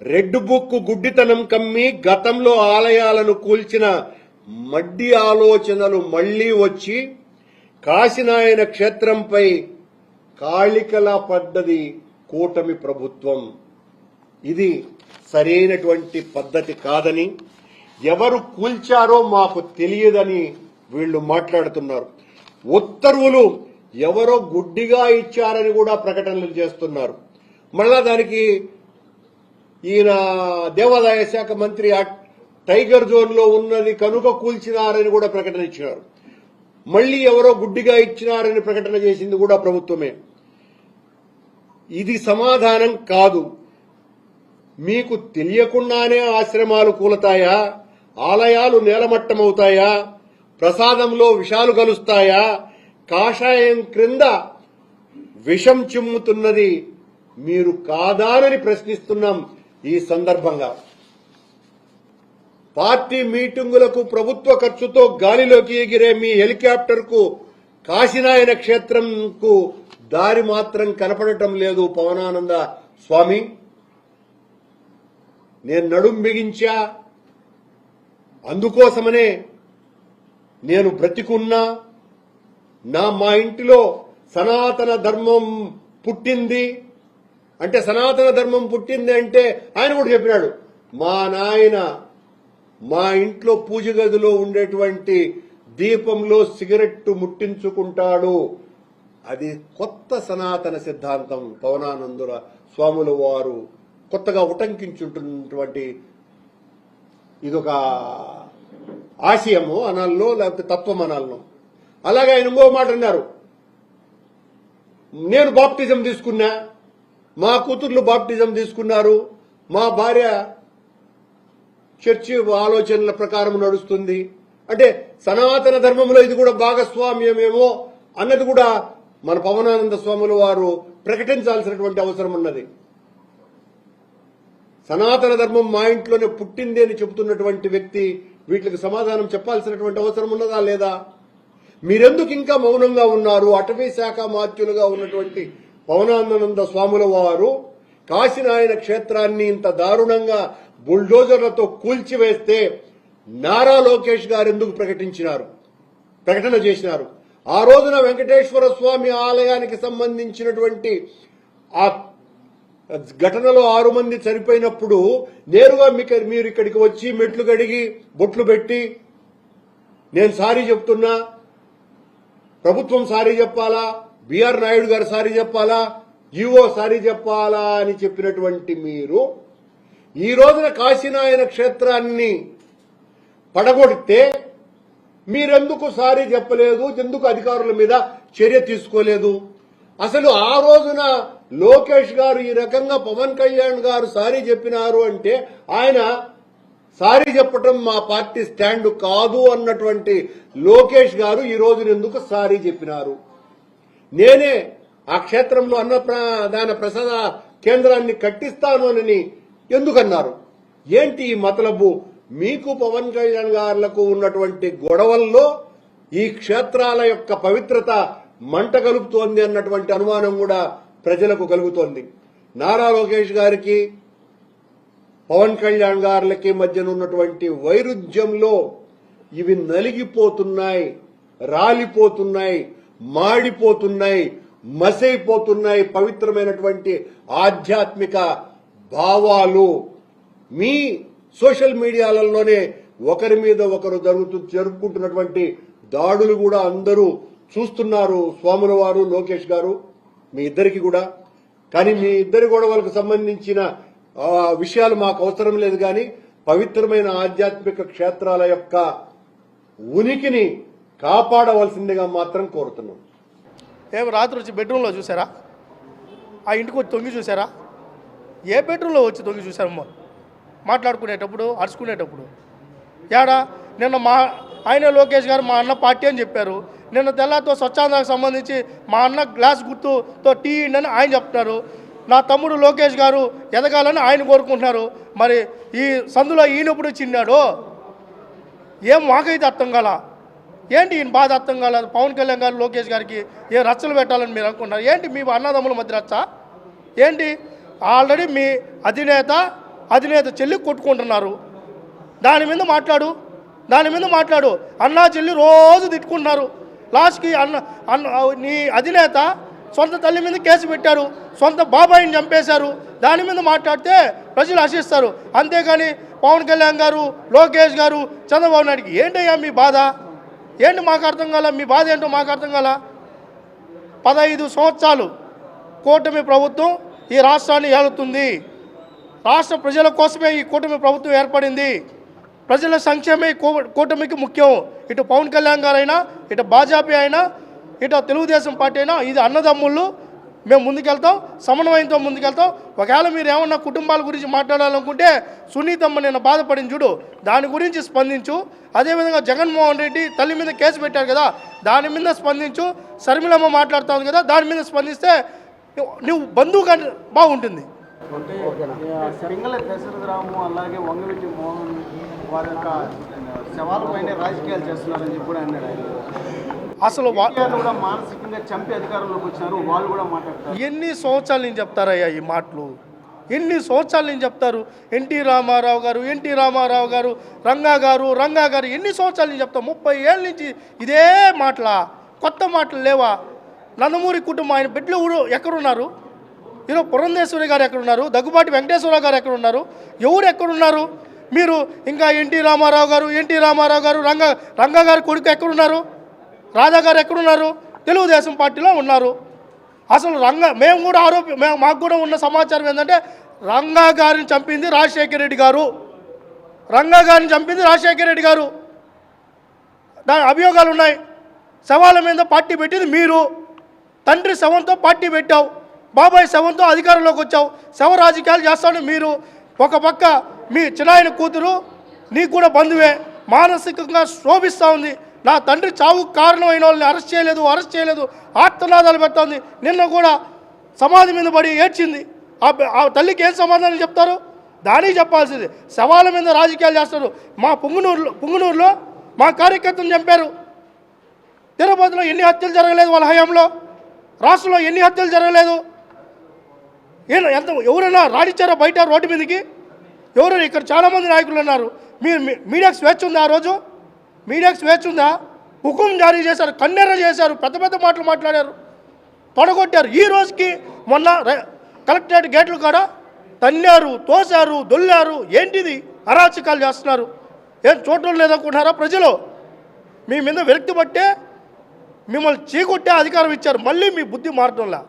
Red book గుడ్డితనం కమ్మి గతంలో ఆలయాలను కూల్చిన మడ్డి ఆలోచనలు మళ్ళీ వచ్చి కాశీనాయన క్షేత్రంపై కాళికలా పడ్డది కూటమి ప్రభుత్వం. ఇది సరైనటువంటి పద్ధతి కాదని ఎవరు కూల్చారో మాకు తెలియదని వీళ్ళు మాట్లాడుతున్నారు. ఉత్తర్వులు ఎవరో గుడ్డిగా ఇచ్చారని కూడా ప్రకటనలు చేస్తున్నారు. మళ్ళా దానికి ఈయన దేవాదాయ శాఖ మంత్రి టైగర్ జోన్లో ఉన్నది కనుక కూల్చినారని కూడా ప్రకటన ఇచ్చినారు. మళ్ళీ ఎవరో గుడ్డిగా ఇచ్చినారని ప్రకటన చేసింది కూడా ప్రభుత్వమే. ఇది సమాధానం కాదు. మీకు తెలియకుండానే ఆశ్రమాలు కూలతాయా? ఆలయాలు నేలమట్టమవుతాయా? ప్రసాదంలో విషాలు కలుస్తాయా? కాషాయం క్రింద విషం చిమ్ముతున్నది మీరు కాదానని ప్రశ్నిస్తున్నాం. ఈ సందర్భంగా పార్టీ మీటింగులకు ప్రభుత్వ ఖర్చుతో గాలిలోకి ఎగిరే మీ హెలికాప్టర్కు కాశీనాయన క్షేత్రంకు దారి మాత్రం కనపడటం లేదు పవనానంద స్వామి. నేను నడుం బిగించా అందుకోసమనే నేను బ్రతికున్నా. నా మా ఇంటిలో సనాతన ధర్మం పుట్టింది. అంటే సనాతన ధర్మం పుట్టింది అంటే ఆయన కూడా చెప్పినాడు మా నాయన మా ఇంట్లో పూజ గదిలో ఉండేటువంటి దీపంలో సిగరెట్టు ముట్టించుకుంటాడు. అది కొత్త సనాతన సిద్ధాంతం. పవనానందుల స్వాముల వారు కొత్తగా ఉటంకించుంటున్నటువంటి ఇదొక ఆశయము అనాల్లో లేకపోతే తత్వం అనాలనో అలాగే ఆయన ఇంకో మాట అన్నారు నేను బాప్టిజం తీసుకున్నా కూతుర్లు బాప్టిజం తీసుకున్నారు. మా భార్య చర్చి ఆలోచనల ప్రకారం నడుస్తుంది. అంటే సనాతన ధర్మంలో ఇది కూడా భాగస్వామ్యమేమో అన్నది కూడా మన పవనానంద స్వాముల వారు ప్రకటించాల్సినటువంటి అవసరం ఉన్నది. సనాతన ధర్మం మా ఇంట్లోనే పుట్టింది అని చెబుతున్నటువంటి వ్యక్తి వీటికి సమాధానం చెప్పాల్సినటువంటి అవసరం ఉన్నదా లేదా? మీరెందుకు ఇంకా మౌనంగా ఉన్నారు? అటవీ శాఖ మాత్యులుగా ఉన్నటువంటి పవనానంద స్వాముల వారు కాశీనారాయణ క్షేత్రాన్ని ఇంత దారుణంగా బుల్డోజర్లతో కూల్చివేస్తే నారా లోకేష్ గారు ఎందుకు ప్రకటించినారు? ప్రకటన చేసినారు. ఆ రోజున వెంకటేశ్వర స్వామి ఆలయానికి సంబంధించినటువంటి ఆ ఘటనలో ఆరు మంది చనిపోయినప్పుడు నేరుగా మీకు మీరు ఇక్కడికి వచ్చి మెట్లు కడిగి బొట్లు పెట్టి నేను సారీ చెప్తున్నా. ప్రభుత్వం సారీ చెప్పాలా? బిఆర్ నాయుడు గారు సారీ చెప్పాలా? ఈవో సారీ చెప్పాలా అని చెప్పినటువంటి మీరు ఈ రోజున కాశీనాయన క్షేత్రాన్ని పడగొడితే మీరెందుకు సారీ చెప్పలేదు? ఎందుకు అధికారుల మీద చర్య తీసుకోలేదు? అసలు ఆ రోజున లోకేష్ గారు ఈ రకంగా పవన్ కళ్యాణ్ గారు సారీ చెప్పినారు అంటే ఆయన సారీ చెప్పటం మా పార్టీ స్టాండ్ కాదు అన్నటువంటి లోకేష్ గారు ఈ రోజున ఎందుకు సారీ చెప్పినారు? నేనే ఆ క్షేత్రంలో అన్నప్రదాన ప్రసాద కేంద్రాన్ని కట్టిస్తాను అని ఎందుకన్నారు? ఏంటి ఈ మతలబు? మీకు పవన్ కళ్యాణ్ గారులకు ఉన్నటువంటి గొడవల్లో ఈ క్షేత్రాల యొక్క పవిత్రత మంట కలుపుతోంది అన్నటువంటి అనుమానం కూడా ప్రజలకు కలుగుతోంది. నారా లోకేష్ గారికి పవన్ కళ్యాణ్ గారులకి మధ్యన ఉన్నటువంటి వైరుధ్యంలో ఇవి నలిగిపోతున్నాయి రాలిపోతున్నాయి. మాడిపోతున్నాయి మసైపోతున్నాయి పవిత్రమైనటువంటి ఆధ్యాత్మిక భావాలు. మీ సోషల్ మీడియాలలోనే ఒకరి మీద ఒకరు జరుగుతూ జరుపుకుంటున్నటువంటి దాడులు కూడా అందరూ చూస్తున్నారు. స్వాముల వారు లోకేష్ గారు మీ ఇద్దరికి కూడా. కానీ మీ ఇద్దరి గొడవలకు సంబంధించిన విషయాలు మాకు అవసరం లేదు కానీ పవిత్రమైన ఆధ్యాత్మిక క్షేత్రాల యొక్క ఉనికిని కాపాడవలసిందిగా మాత్రం కోరుతున్నాం. ఏం రాత్రి వచ్చి బెడ్రూమ్లో చూసారా? ఆ ఇంటికి వచ్చి తొంగి చూసారా? ఏ బెడ్రూమ్లో వచ్చి తొంగి చూసారమ్మా మాట్లాడుకునేటప్పుడు అరుచుకునేటప్పుడు. ఏడా నిన్న మా ఆయన లోకేష్ గారు మా అన్న పార్టీ అని చెప్పారు. నిన్న తెల్లతో స్వచ్ఛందానికి సంబంధించి మా అన్న గ్లాస్ గుర్తుతో టీ అని ఆయన చెప్తున్నారు. నా తమ్ముడు లోకేష్ గారు ఎదగాలని ఆయన కోరుకుంటున్నారు. మరి ఈ సందులో ఈయనప్పుడు చిన్నాడు? ఏం మాకైతే అర్థం కదా ఏంటి ఈయన బాధ అర్థం కాలేదు? పవన్ కళ్యాణ్ గారు లోకేష్ గారికి ఏ రచ్చలు పెట్టాలని మీరు అనుకుంటున్నారు? ఏంటి మీ అన్నదమ్ముల మధ్య రచ్చ? ఏంటి? ఆల్రెడీ మీ అధినేత అధినేత చెల్లి కొట్టుకుంటున్నారు. దాని మీద మాట్లాడు. దాని మీద మాట్లాడు. అన్నా చెల్లి రోజు తిట్టుకుంటున్నారు. లాస్ట్కి అన్న అన్న నీ అధినేత సొంత తల్లి మీద కేసు పెట్టారు. సొంత బాబాయిని చంపేశారు. దాని మీద మాట్లాడితే ప్రజలు ఆశిస్తారు. అంతేగాని పవన్ కళ్యాణ్ గారు లోకేష్ గారు చంద్రబాబు నాయుడుకి ఏంటయ్యా మీ బాధ? ఏంటి మాకు అర్థం కాల? మీ బాధ ఏంటో మాకు అర్థం కాల? పదహైదు సంవత్సరాలు కూటమి ప్రభుత్వం ఈ రాష్ట్రాన్ని ఏలుతుంది. రాష్ట్ర ప్రజల కోసమే ఈ కూటమి ప్రభుత్వం ఏర్పడింది. ప్రజల సంక్షేమే ఈ కూ- కూటమికి ముఖ్యం. ఇటు పవన్ కళ్యాణ్ గారైనా ఇటు భాజపా అయినా ఇటు తెలుగుదేశం పార్టీ అయినా ఇది అన్నదమ్ముళ్ళు మేము ముందుకెళ్తాం సమన్వయంతో ముందుకెళ్తాం. ఒకవేళ మీరు ఏమన్నా కుటుంబాల గురించి మాట్లాడాలనుకుంటే సునీతమ్మ నేను బాధపడింది చూడు. దాని గురించి స్పందించు. అదేవిధంగా జగన్మోహన్ రెడ్డి తల్లి మీద కేసు పెట్టారు కదా దాని మీద స్పందించు. శర్మిలమ్మ మాట్లాడుతుంది కదా దాని మీద స్పందిస్తే నువ్వు- బంధువు బంధువుగా బాగుంటుంది. పింగళ దశరథరాము అలాగే వంగవీటి మోహన్ వారి యొక్క శవాల పైన రాజకీయాలు చేస్తున్నారని చెప్పి అన్నాడు ఆయన. అసలు మానసికంగా చంపి అధికారంలోకి వచ్చినారు వాళ్ళు కూడా మాట్లాడతారు. ఎన్ని సంవత్సరాలు నేను చెప్తారయ్యా ఈ మాటలు? ఎన్ని సంవత్సరాలు నేను చెప్తారు? ఎన్టీ రామారావు గారు ఎన్టీ రామారావు గారు రంగా గారు రంగా గారు ఎన్ని సంవత్సరాలు నేను చెప్తా? ముప్పై ఏళ్ళ నుంచి ఇదే మాటలా? కొత్త మాటలు లేవా? నందమూరి కుటుంబం ఆయన బిడ్డలు ఊరు ఎక్కడున్నారు? ఈరోజు పురంధేశ్వరి గారు ఎక్కడున్నారు? దగ్గుబాటి వెంకటేశ్వరరావు గారు ఎక్కడున్నారు? ఎవరు ఎక్కడున్నారు? మీరు ఇంకా ఎన్టీ రామారావు గారు ఎన్టీ రామారావు గారు రంగా రంగా గారి కొడుకు ఎక్కడున్నారు? రాధా గారు ఎక్కడున్నారు? తెలుగుదేశం పార్టీలో ఉన్నారు. అసలు రంగ మేము కూడా ఆరోపి మేము మాకు కూడా ఉన్న సమాచారం ఏంటంటే రంగా గారిని చంపింది రాజశేఖర రెడ్డి గారు. రంగా గారిని చంపింది రాజశేఖర రెడ్డి గారు. దాని అభియోగాలు ఉన్నాయి. శవాల మీద పార్టీ పెట్టింది మీరు. తండ్రి శవంతో పార్టీ పెట్టావు. బాబాయ్ శవంతో అధికారంలోకి వచ్చావు. శవ రాజకీయాలు చేస్తాను మీరు. ఒక పక్క మీ చిన్నాయన కూతురు నీకు కూడా బంధువే. మానసికంగా శోభిస్తూ ఉంది. నా తండ్రి చావుకు కారణమైన వాళ్ళని అరెస్ట్ చేయలేదు అరెస్ట్ చేయలేదు ఆర్తనాదాలు పెడుతోంది. నిన్న కూడా సమాధి మీద పడి ఏడ్చింది. ఆ ఆ తల్లికి ఏం సమాధానం చెప్తారు? దానికి చెప్పాల్సింది. శవాల మీద రాజకీయాలు చేస్తారు. మా పుంగునూరులో పుంగునూరులో మా కార్యకర్తను చంపారు. తిరుపతిలో ఎన్ని హత్యలు జరగలేదు వాళ్ళ హయాంలో? రాష్ట్రంలో ఎన్ని హత్యలు జరగలేదు? ఎంత ఎవరైనా రాడిచ్చారా బయట రోడ్డు మీదకి? ఎవరు ఇక్కడ చాలామంది నాయకులు ఉన్నారు. మీ- మీడియాకు స్వేచ్ఛ ఉంది ఆ రోజు? మీడియాకి స్వేచ్ఛ ఉందా? హుకుం జారీ చేశారు కన్నెర్ర చేశారు పెద్ద పెద్ద మాటలు మాట్లాడారు తొడగొట్టారు ఈ రోజుకి మొన్న కలెక్టరేట్ గేట్లు కాడ తన్నారు తోశారు దొల్లారు ఏంటిది? అరాచకాలు చేస్తున్నారు. ఏం చూడటం లేదనుకుంటున్నారా ప్రజలు? మీ మీద విరక్తి పట్టే మిమ్మల్ని చీకొట్టే అధికారం ఇచ్చారు. మళ్ళీ మీ బుద్ధి మారటంలా?